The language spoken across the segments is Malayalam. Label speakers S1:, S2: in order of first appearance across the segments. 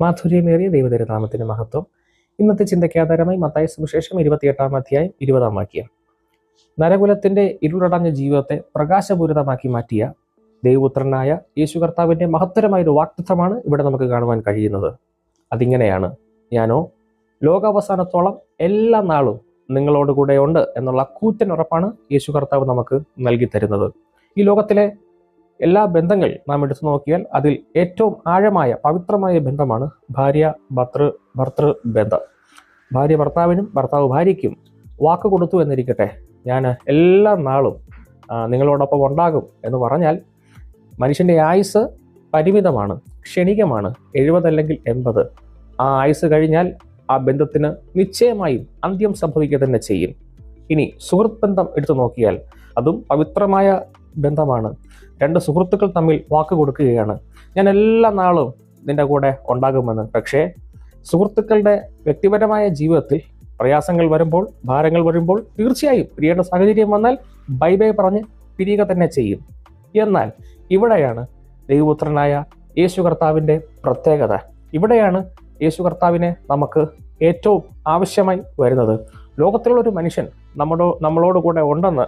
S1: മാധുര്യമേറിയ ദൈവതിരുനാമത്തിന് മഹത്വം. ഇന്നത്തെ ചിന്തയ്ക്കാധാരമായി മത്തായ സുവിശേഷം ഇരുപത്തിയെട്ടാം അധ്യായം ഇരുപതാം വാക്യം. നരകുലത്തിന്റെ ഇരുളടഞ്ഞ ജീവിതത്തെ പ്രകാശപൂരിതമാക്കി മാറ്റിയ ദൈവപുത്രനായ യേശു കർത്താവിന്റെ മഹത്തരമായ ഒരു വാക്തത്വമാണ് ഇവിടെ നമുക്ക് കാണുവാൻ കഴിയുന്നത്. അതിങ്ങനെയാണ്. ഞാനോ ലോകാവസാനത്തോളം എല്ലാ നാളും നിങ്ങളോട് കൂടെ ഉണ്ട് എന്നുള്ള കൂറ്റൻ ഉറപ്പാണ് യേശു കർത്താവ് നമുക്ക് നൽകി തരുന്നത് ഈ ലോകത്തിലെ എല്ലാ ബന്ധങ്ങൾ നാം എടുത്തു നോക്കിയാൽ അതിൽ ഏറ്റവും ആഴമായ പവിത്രമായ ബന്ധമാണ് ഭാര്യ ഭർത്തൃ ഭർത്തൃ ബന്ധം. ഭാര്യ ഭർത്താവിനും ഭർത്താവ് ഭാര്യയ്ക്കും വാക്ക് കൊടുത്തു എന്നിരിക്കട്ടെ. ഞാൻ എല്ലാ നാളും നിങ്ങളോടൊപ്പം ഉണ്ടാകും എന്ന് പറഞ്ഞാൽ മനുഷ്യന്റെ ആയുസ് പരിമിതമാണ് ക്ഷണികമാണ് എഴുപതല്ലെങ്കിൽ എൺപത്. ആ ആയുസ് കഴിഞ്ഞാൽ ആ ബന്ധത്തിന് നിശ്ചയമായും അന്ത്യം സംഭവിക്കുക തന്നെ ചെയ്യും. ഇനി സുഹൃത്ത് ബന്ധം എടുത്തു നോക്കിയാൽ അതും പവിത്രമായ ബന്ധമാണ്. രണ്ട് സുഹൃത്തുക്കൾ തമ്മിൽ വാക്ക് കൊടുക്കുകയാണ്. ഞാൻ എല്ലാ നാളും നിന്റെ കൂടെ ഉണ്ടാകുമെന്ന്. പക്ഷേ സുഹൃത്തുക്കളുടെ വ്യക്തിപരമായ ജീവിതത്തിൽ പ്രയാസങ്ങൾ വരുമ്പോൾ ഭാരങ്ങൾ വരുമ്പോൾ തീർച്ചയായും പിരിയേണ്ട സാഹചര്യം വന്നാൽ ബൈ ബൈ പറഞ്ഞ് പിരിയുക തന്നെ ചെയ്യും. എന്നാൽ ഇവിടെയാണ് ദൈവപുത്രനായ യേശു കർത്താവിന്റെ പ്രത്യേകത. ഇവിടെയാണ് യേശു കർത്താവിനെ നമുക്ക് ഏറ്റവും ആവശ്യമായി വരുന്നത്. ലോകത്തിലുള്ള ഒരു മനുഷ്യൻ നമ്മുടെ നമ്മളോട് കൂടെ ഉണ്ടെന്ന്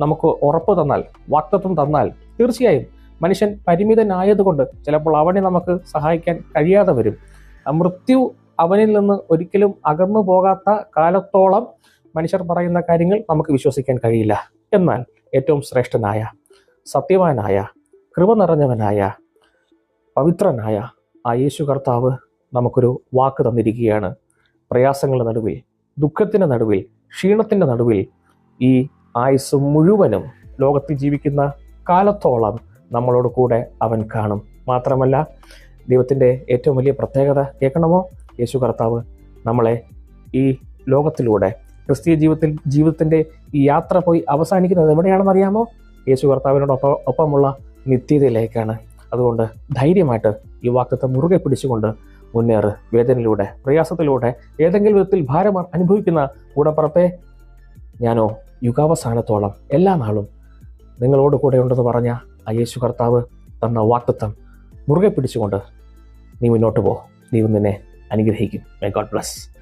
S1: നമുക്ക് ഉറപ്പ് തന്നാൽ വാക്തത്വം തന്നാൽ തീർച്ചയായും മനുഷ്യൻ പരിമിതനായതുകൊണ്ട് ചിലപ്പോൾ അവനെ നമുക്ക് സഹായിക്കാൻ കഴിയാതെ വരും. മൃത്യു അവനിൽ നിന്ന് ഒരിക്കലും അകന്നു പോകാത്ത കാലത്തോളം മനുഷ്യർ പറയുന്ന കാര്യങ്ങൾ നമുക്ക് വിശ്വസിക്കാൻ കഴിയില്ല. എന്നാൽ ഏറ്റവും ശ്രേഷ്ഠനായ സത്യവാനായ കൃപ നിറഞ്ഞവനായ പവിത്രനായ ആ യേശു കർത്താവ് നമുക്കൊരു വാക്ക് തന്നിരിക്കുകയാണ്. പ്രയാസങ്ങളുടെ നടുവിൽ ദുഃഖത്തിന്റെ നടുവിൽ ക്ഷീണത്തിന്റെ നടുവിൽ ഈ ആയുസ് മുഴുവനും ലോകത്തിൽ ജീവിക്കുന്ന കാലത്തോളം നമ്മളോട് കൂടെ അവൻ കാണും. മാത്രമല്ല ദൈവത്തിന്റെ ഏറ്റവും വലിയ പ്രത്യേകത കേൾക്കണമോ? യേശു കർത്താവ് നമ്മളെ ഈ ലോകത്തിലൂടെ ക്രിസ്തീയ ജീവിതത്തിൽ ജീവിതത്തിന്റെ ഈ യാത്ര പോയി അവസാനിക്കുന്നത് എവിടെയാണെന്ന് അറിയാമോ? യേശു കർത്താവിനോടൊപ്പം ഒപ്പമുള്ള നിത്യതയിലേക്കാണ്. അതുകൊണ്ട് ധൈര്യമായിട്ട് ഈ വാക്കത്തെ മുറുകെ പിടിച്ചുകൊണ്ട് മുന്നേറ്. വേദനയിലൂടെ പ്രയാസത്തിലൂടെ ഏതെങ്കിലും വിധത്തിൽ ഭാരം അനുഭവിക്കുന്ന കൂടപ്പുറത്തെ ഞാനോ യുഗാവസാനത്തോളം എല്ലാ നാളും നിങ്ങളോട് കൂടെ ഉണ്ടെന്ന് പറഞ്ഞ ആ യേശു കർത്താവ് തന്ന വാക്തത്വം മുറുകെ പിടിച്ചുകൊണ്ട് നീ മുന്നോട്ട് പോ. ദൈവം നിന്നെ അനുഗ്രഹിക്കും. May God bless